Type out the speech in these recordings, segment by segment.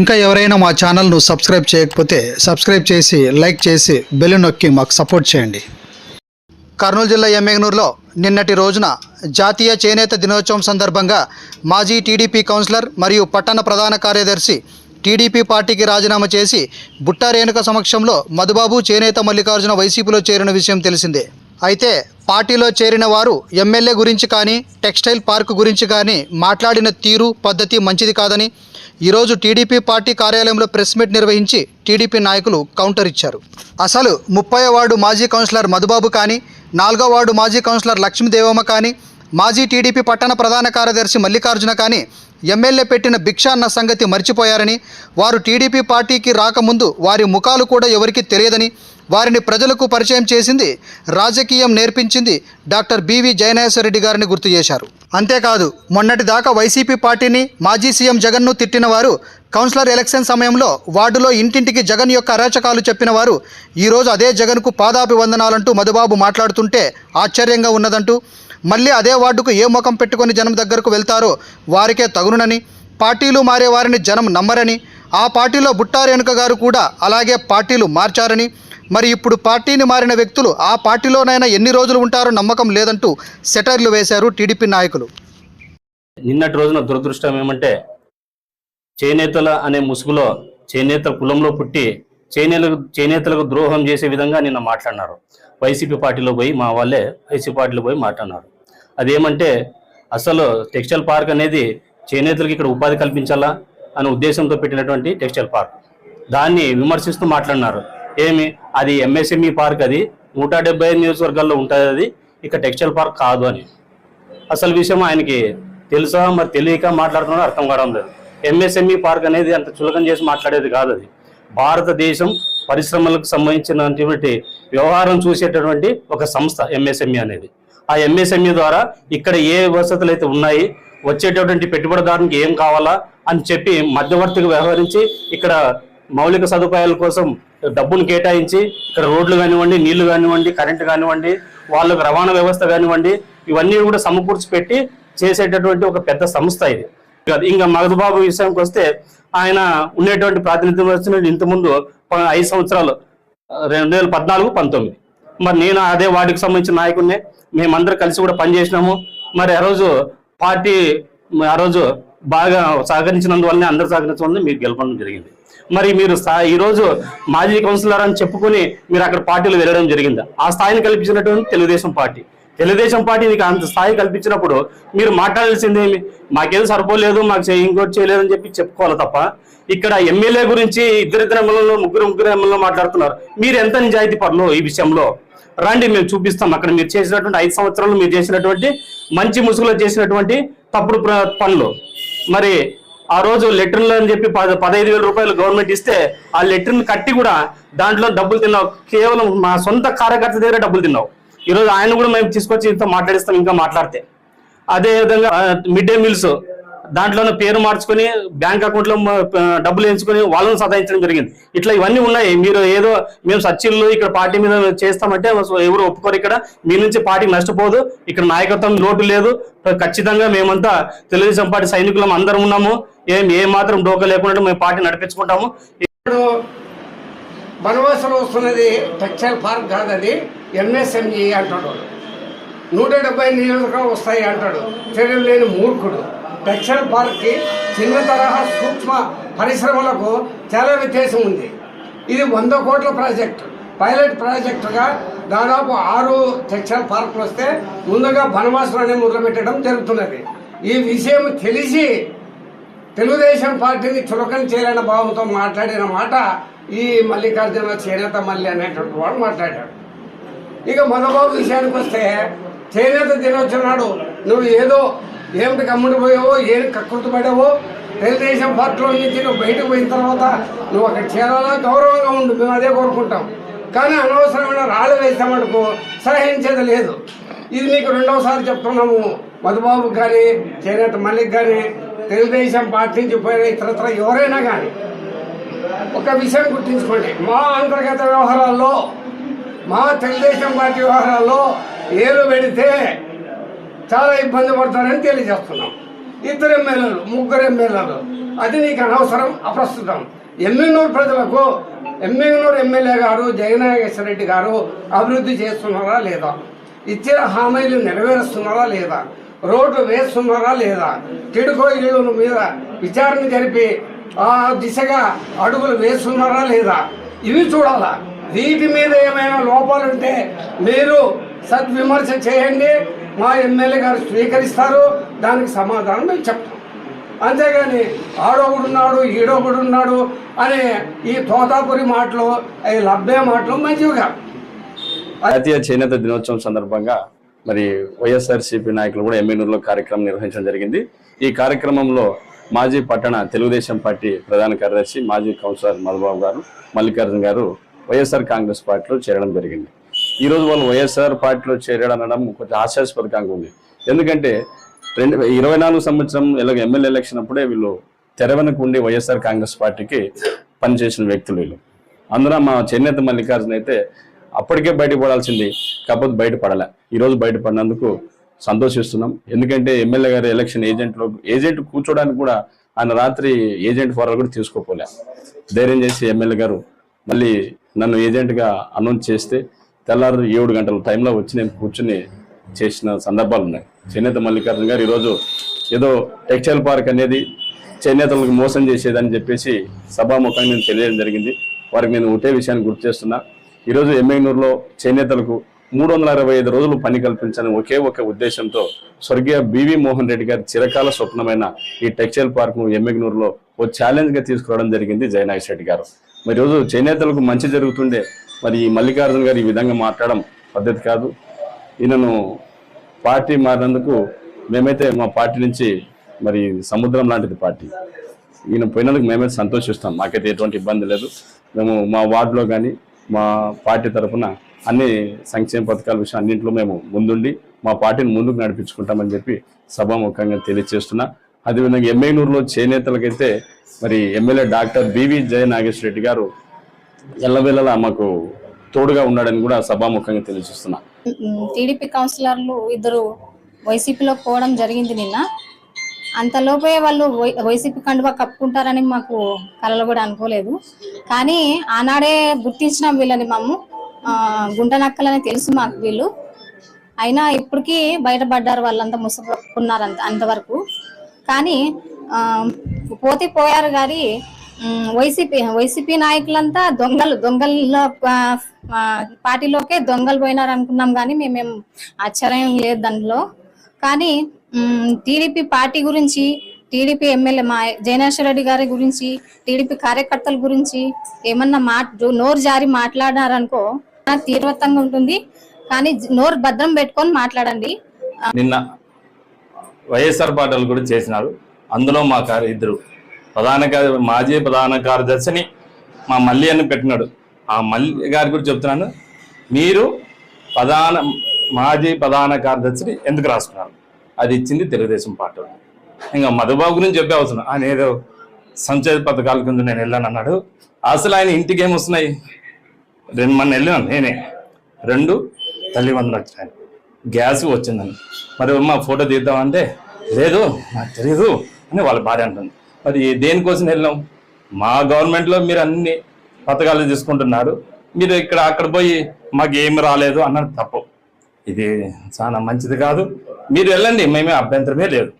ఇంకా ఎవరైనా మా ఛానల్ను సబ్స్క్రైబ్ చేయకపోతే సబ్స్క్రైబ్ చేసి లైక్ చేసి బెల్ నొక్కి మాకు సపోర్ట్ చేయండి. కర్నూలు జిల్లా ఎమ్మెగనూరులో నిన్నటి రోజున జాతీయ చేనేత దినోత్సవం సందర్భంగా మాజీ టీడీపీ కౌన్సిలర్ మరియు పట్టణ ప్రధాన కార్యదర్శి టీడీపీ పార్టీకి రాజీనామా చేసి బుట్టా రేణుక సమక్షంలో మధుబాబు చేనేత మల్లికార్జున వైసీపీలో చేరిన విషయం తెలిసిందే. అయితే పార్టీలో చేరిన వారు ఎమ్మెల్యే గురించి కానీ టెక్స్టైల్ పార్క్ గురించి కానీ మాట్లాడిన తీరు పద్ధతి మంచిది కాదని ఈరోజు టీడీపీ పార్టీ కార్యాలయంలో ప్రెస్ మీట్ నిర్వహించి టీడీపీ నాయకులు కౌంటర్ ఇచ్చారు. అసలు ముప్పై వార్డు మాజీ కౌన్సిలర్ మధుబాబు కానీ నాలుగో వార్డు మాజీ కౌన్సిలర్ లక్ష్మీదేవమ్మ కానీ మాజీ టీడీపీ పట్టణ ప్రధాన కార్యదర్శి మల్లికార్జున కానీ ఎమ్మెల్యే పెట్టిన భిక్ష అన్న సంగతి మర్చిపోయారని వారు టీడీపీ పార్టీకి రాకముందు వారి ముఖాలు కూడా ఎవరికీ తెలియదని వారిని ప్రజలకు పరిచయం చేసింది రాజకీయం నేర్పించింది డాక్టర్ బివి జయనేశ్వరరెడ్డి గారిని గుర్తు చేశారు. అంతేకాదు మొన్నటి దాకా వైసీపీ పార్టీని మాజీ సీఎం జగన్ను తిట్టిన వారు కౌన్సిలర్ ఎలక్షన్ సమయంలో వార్డులో ఇంటింటికి జగన్ యొక్క అరాచకాలు చెప్పిన వారు ఈరోజు అదే జగన్కు పాదాభివందనాలంటూ మధుబాబు మాట్లాడుతుంటే ఆశ్చర్యంగా ఉన్నదంటూ మళ్ళీ అదే వార్డుకు ఏ ముఖం పెట్టుకొని జనం దగ్గరకు వెళ్తారో వారికే తగునునని పార్టీలు మారే వారిని జనం నమ్మరని ఆ పార్టీలో బుట్టారేణుక గారు కూడా అలాగే పార్టీలు మార్చారని మరి ఇప్పుడు పార్టీని మారిన వ్యక్తులు ఆ పార్టీలోనైనా ఎన్ని రోజులు ఉంటారో నమ్మకం లేదంటూ సెటర్లు వేశారు టీడీపీ నాయకులు. నిన్నటి రోజున దురదృష్టం ఏమంటే చేనేతల అనే ముసుగులో చేనేత కులంలో పుట్టి చేనేతలకు చేనేతలకు ద్రోహం చేసే విధంగా నిన్న మాట్లాడినారు. వైసీపీ పార్టీలో పోయి మా వాళ్ళే వైసీపీ పార్టీలో పోయి మాట్లాడినారు. అదేమంటే అసలు టెక్స్టైల్ పార్క్ అనేది చేనేతలకు ఇక్కడ ఉపాధి కల్పించాలా అనే ఉద్దేశంతో పెట్టినటువంటి టెక్స్టైల్ పార్క్. దాన్ని విమర్శిస్తూ మాట్లాడినారు. ఏమి? అది ఎంఎస్ఎంఈ పార్క్ అది. నూట డెబ్బై ఐదు నియోజకవర్గాల్లో ఉంటుంది అది. ఇక టెక్స్టైల్ పార్క్ కాదు అని. అసలు విషయం ఆయనకి తెలుసా? మరి తెలియక మాట్లాడుతున్నాడో అర్థం కావడం లేదు. ఎంఎస్ఎంఈ పార్క్ అనేది అంత చులకం చేసి మాట్లాడేది కాదు అది. భారతదేశం పరిశ్రమలకు సంబంధించినటువంటి వ్యవహారం చూసేటటువంటి ఒక సంస్థ ఎంఎస్ఎంఈ అనేది. ఆ ఎంఎస్ఎంఈ ద్వారా ఇక్కడ ఏ వసతులు అయితే ఉన్నాయి వచ్చేటటువంటి పెట్టుబడిదారునికి ఏం కావాలా అని చెప్పి మధ్యవర్తిగా వ్యవహరించి ఇక్కడ మౌలిక సదుపాయాల కోసం డబ్బును కేటాయించి ఇక్కడ రోడ్లు కానివ్వండి నీళ్ళు కానివ్వండి కరెంటు కానివ్వండి వాళ్ళకు రవాణా వ్యవస్థ కానివ్వండి ఇవన్నీ కూడా సమకూర్చి పెట్టి చేసేటటువంటి ఒక పెద్ద సంస్థ ఇది. ఇంకా మగదుబాబు విషయానికి వస్తే ఆయన ఉండేటువంటి ప్రాతినిధ్యం వచ్చిన ఇంతకుముందు ఐదు సంవత్సరాలు రెండు వేల పద్నాలుగు పంతొమ్మిది. మరి నేను అదే వార్డుకి సంబంధించిన నాయకుడినే మేమందరం కలిసి కూడా పనిచేసినాము. మరి ఆ రోజు పార్టీ ఆ రోజు బాగా సహకరించినందువల్లనే అందరు సహకరించడం వల్ల మీకు గెలపడం జరిగింది. మరి మీరు ఈరోజు ఈ రోజు మాజీ కౌన్సిలర్ అని చెప్పుకొని మీరు అక్కడ పార్టీలు వెళ్ళడం జరిగింది? ఆ స్థాయిని కల్పించినటువంటి తెలుగుదేశం పార్టీ. తెలుగుదేశం పార్టీ మీకు అంత స్థాయి కల్పించినప్పుడు మీరు మాట్లాడాల్సిందేమి మాకేం సరిపోలేదు మాకు ఇంకోటి చేయలేదు అని చెప్పి చెప్పుకోవాలి తప్ప ఇక్కడ ఎమ్మెల్యే గురించి ఇద్దరిద్దరు ఎమ్మెల్యేలో ముగ్గురు ముగ్గురు ఎమ్మెల్యేలో మాట్లాడుతున్నారు. మీరు ఎంత నిజాయితీ పనులు ఈ విషయంలో? రండి మేము చూపిస్తాం. అక్కడ మీరు చేసినటువంటి ఐదు సంవత్సరాలు మీరు చేసినటువంటి మంచి ముసుగులో చేసినటువంటి తప్పుడు పనులు. మరి ఆ రోజు లెటర్లు అని చెప్పి పద- పదహైదు వేల రూపాయలు గవర్నమెంట్ ఇస్తే ఆ లెటర్ని కట్టి కూడా దాంట్లో డబ్బులు తిన్నావు. కేవలం మా సొంత కార్యకర్త దగ్గర డబ్బులు తిన్నావు. ఈరోజు ఆయన కూడా మేము తీసుకొచ్చి ఇంత మాట్లాడిస్తాం ఇంకా మాట్లాడితే. అదే విధంగా మిడ్ డే మీల్స్ దాంట్లోనే పేరు మార్చుకొని బ్యాంక్ అకౌంట్లో డబ్బులు ఎంచుకొని వాళ్ళని సతాయించడం జరిగింది. ఇట్లా ఇవన్నీ ఉన్నాయి. మీరు ఏదో మేము సచిన్లు ఇక్కడ పార్టీ మీద చేస్తామంటే ఎవరు ఒప్పుకోరు ఇక్కడ. మీ నుంచి పార్టీ నష్టపోదు. ఇక్కడ నాయకత్వం లోటు లేదు. ఖచ్చితంగా మేమంతా తెలుగుదేశం పార్టీ సైనికులం అందరం ఉన్నాము. ఏం ఏ మాత్రం డోకా లేకుండా మేము పార్టీ నడిపించుకుంటాము. ఇప్పుడు వనవాసంలో వస్తున్నది టెక్స్టైల్ పార్క్ కాదండి. ఎంఎస్ఎంఈ అంటాడు. నూట డెబ్బై నియోజకవర్గాలు వస్తాయి అంటాడు. చర్యలు లేని మూర్ఖుడు. దక్షిణ పార్క్కి చిన్న తరహా సూక్ష్మ పరిశ్రమలకు చాలా వ్యత్యాసం ఉంది. ఇది వంద కోట్ల ప్రాజెక్టు. పైలట్ ప్రాజెక్టుగా దాదాపు ఆరు టెక్స్టైల్ పార్కులు వస్తే ముందుగా బనవాసంలోనే మొదలుపెట్టడం జరుగుతున్నది. ఈ విషయం తెలిసి తెలుగుదేశం పార్టీని చులకన చేయాలన్న భావంతో మాట్లాడిన మాట ఈ మల్లికార్జున చేనేత మల్లి అనేటువంటి వాడు మాట్లాడాడు. ఇక మనబాబు విషయానికి వస్తే చేనేత దినోత్సవం నాడు నువ్వు ఏదో ఏమిటి కమ్ముడు పోయావో ఏం కక్కుర్తి పడావో తెలుగుదేశం పార్టీలో నుంచి నువ్వు బయటకు పోయిన తర్వాత నువ్వు అక్కడ చేరాలా? గౌరవంగా ఉండు మేము అదే కోరుకుంటాం. కానీ అనవసరమైన రాళ్ళు వేసామనుకో సహించేది లేదు. ఇది నీకు రెండవసారి చెప్తున్నాము. మధుబాబు కానీ చేనేత మల్లిక్ కానీ తెలుగుదేశం పార్టీ నుంచి పోయిన ఇతరత్ర ఎవరైనా కానీ ఒక విషయం గుర్తుంచుకోండి. మా అంతర్గత వ్యవహారాల్లో మా తెలుగుదేశం పార్టీ వ్యవహారాల్లో ఏలు పెడితే చాలా ఇబ్బంది పడతారని తెలియజేస్తున్నాం. ఇద్దరు ఎమ్మెల్యేలు ముగ్గురు ఎమ్మెల్యేలు. అది నీకు అనవసరం అప్రస్తుతం. ఎమ్మెన్నూరు ప్రజలకు ఎమ్మెన్నూరు ఎమ్మెల్యే గారు జగనాగేశ్వర రెడ్డి గారు అభివృద్ధి చేస్తున్నారా లేదా? ఇచ్చిన హామీలు నెరవేరుస్తున్నారా లేదా? రోడ్లు వేస్తున్నారా లేదా? టిడుకో ఇళ్ళు మీద విచారణ జరిపి ఆ దిశగా అడుగులు వేస్తున్నారా లేదా? ఇవి చూడాలా? వీటి మీద ఏమైనా లోపాలుంటే మీరు సద్విమర్శ చేయండి. మా ఎమ్మెల్యే గారు స్వీకరిస్తారు దానికి సమాధానం మేము చెప్తాం. అంతేగాని ఆడోగుడున్నాడు ఈడోగుడున్నాడు అనే ఈ తోతాపురి మాటలు ఈ లబ్బే మాటలు మంచివి కాదు జాతీయ చేనేత దినోత్సవం సందర్భంగా మరి వైఎస్ఆర్సీపీ నాయకులు కూడా ఎమ్మెనూరులో కార్యక్రమం నిర్వహించడం జరిగింది. ఈ కార్యక్రమంలో మాజీ పట్టణ తెలుగుదేశం పార్టీ ప్రధాన కార్యదర్శి మాజీ కౌన్సిలర్ మధుబాబు గారు మల్లికార్జున గారు వైఎస్ఆర్ కాంగ్రెస్ పార్టీలో చేరడం జరిగింది. ఈరోజు వాళ్ళు వైఎస్ఆర్ పార్టీలో చేరాడు అనడం కొంచెం హాస్యాస్పదకంగా ఉంది. ఎందుకంటే రెండు ఇరవై నాలుగు సంవత్సరం ఇలాగ ఎమ్మెల్యే ఎలక్షన్ అప్పుడే వీళ్ళు తెరవెనకు ఉండి వైఎస్ఆర్ కాంగ్రెస్ పార్టీకి పనిచేసిన వ్యక్తులు వీళ్ళు. అందులో మా చేనేత మల్లికార్జున అయితే అప్పటికే బయటపడాల్సింది కాకపోతే బయటపడలే. ఈరోజు బయటపడినందుకు సంతోషిస్తున్నాం. ఎందుకంటే ఎమ్మెల్యే గారు ఎలక్షన్ ఏజెంట్లో ఏజెంట్ కూర్చోడానికి కూడా ఆయన రాత్రి ఏజెంట్ ఫోరాలు కూడా తీసుకోపోలే. ధైర్యం చేసి ఎమ్మెల్యే గారు మళ్ళీ నన్ను ఏజెంట్గా అనౌన్స్ చేస్తే తెల్లారు ఏడు గంటల టైంలో వచ్చి నేను కూర్చుని చేసిన సందర్భాలు ఉన్నాయి. చేనేత మల్లికార్జున గారు ఈరోజు ఏదో టెక్స్టైల్ పార్క్ అనేది చేనేతలకు మోసం చేసేదని చెప్పేసి సభాముఖంగా నేను తెలియడం జరిగింది. వారికి నేను ఒకటే విషయాన్ని గుర్తు చేస్తున్నా. ఈరోజు ఎమ్మెగ్నూరులో చేనేతలకు మూడు వందల అరవై ఐదు రోజులు పని కల్పించాలని ఒకే ఒక ఉద్దేశంతో స్వర్గీయ బివి మోహన్ రెడ్డి గారి చిరకాల స్వప్నమైన ఈ టెక్స్టైల్ పార్క్ను ఎమ్మెగ్నూరులో ఓ ఛాలెంజ్గా తీసుకురావడం జరిగింది జయనాగేశ్వర రెడ్డి గారు. మరి ఈరోజు చేనేతలకు మంచి జరుగుతుండే మరి మల్లికార్జున గారు ఈ విధంగా మాట్లాడడం పద్ధతి కాదు. ఈయనను పార్టీ మారినందుకు మేమైతే మా పార్టీ నుంచి మరి సముద్రం లాంటిది పార్టీ. ఈయన పోయినందుకు మేమైతే సంతోషిస్తాం. మాకైతే ఎటువంటి ఇబ్బంది లేదు. మేము మా వార్డులో కానీ మా పార్టీ తరఫున అన్ని సంక్షేమ పథకాల విషయం అన్నింటిలో మేము ముందుండి మా పార్టీని ముందుకు నడిపించుకుంటామని చెప్పి సభాముఖంగా తెలియజేస్తున్నా. అదేవిధంగా ఎమ్మెగనూరులో చేనేతలకైతే మరి MLA doctor B V Jaya Nageswara Reddy గారు ఎల్లవేళలా మాకు తోడుగా ఉన్నాడని కూడా సభాముఖంగా తెలియజేస్తున్నా. టీడీపీ కౌన్సిలర్లు ఇద్దరు వైసీపీలో పోవడం జరిగింది నిన్న. అంతలోపే వాళ్ళు వై- వైసీపీ కండువా కప్పుకుంటారని మాకు కళలు కూడా అనుకోలేదు. కానీ ఆనాడే గుర్తించినాం వీళ్ళని మాము ఆ, తెలుసు మాకు వీళ్ళు. అయినా ఇప్పటికీ బయటపడ్డారు వాళ్ళంతా ముసుగుకున్నారు అంత అంతవరకు. కానీ ఆ, పోతే పోయారు కానీ వైసీపీ వైసీపీ నాయకులంతా దొంగలు దొంగల పార్టీలోకే దొంగలు పోయినారు అనుకున్నాం కానీ మేమేం ఆశ్చర్యం లేదు దానిలో కానీ టీడీపీ పార్టీ గురించి టీడీపీ ఎమ్మెల్యే మా జయనేశ్వర రెడ్డి గారి గురించి టీడీపీ కార్యకర్తల గురించి ఏమన్నా మాట నోరు జారి మాట్లాడారనుకో తీవ్రతంగా ఉంటుంది. కానీ నోరు భద్రం పెట్టుకొని మాట్లాడండి. నిన్న వైఎస్ఆర్ పార్టీలు కూడా చేసినారు. అందులో మా కార్య ఇద్దరు. ప్రధాన మాజీ ప్రధాన కార్యదర్శిని మా మల్లి అని పెట్టినాడు. ఆ మల్లి గారి గురించి చెప్తున్నాను. మీరు ప్రధాన మాజీ ప్రధాన కార్యదర్శిని ఎందుకు రాసుకున్నారు అది ఇచ్చింది తెలుగుదేశం పార్టీ ఇంకా మధుబాబు గురించి చెప్పే అవసరం ఆయన ఏదో సంచయ పథకాల కింద నేను వెళ్ళాను అన్నాడు. అసలు ఆయన ఇంటికి ఏమి వస్తున్నాయి? రెండు మన వెళ్ళాను నేనే. రెండు తల్లి వందలు వచ్చినాయి. గ్యాస్ వచ్చిందని. మరి మా ఫోటో తీద్దామంటే లేదు నాకు తెలియదు అని వాళ్ళ భార్య అంటుంది. మరి దేనికోసం వెళ్ళాం? మా గవర్నమెంట్లో మీరు అన్ని పథకాలు తీసుకుంటున్నారు. మీరు ఇక్కడ అక్కడ పోయి మాకు ఏమి రాలేదు అన్నది తప్పు. ఇది చాలా మంచిది కాదు. మీరు వెళ్ళండి మేమే అభ్యంతరమే లేదు.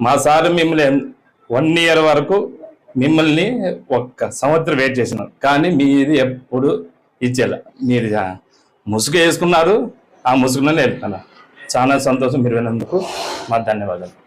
మా సార్ మిమ్మల్ని వన్ ఇయర్ వరకు మిమ్మల్ని ఒక్క సంవత్సరం వెయిట్ చేసినారు. కానీ మీది ఎప్పుడు ఇచ్చేలా. మీరు ముసుగు వేసుకున్నారు ఆ ముసుగులోనే వెళ్తున్నారు. చాలా సంతోషం మీరు విన్నందుకు మా ధన్యవాదాలు.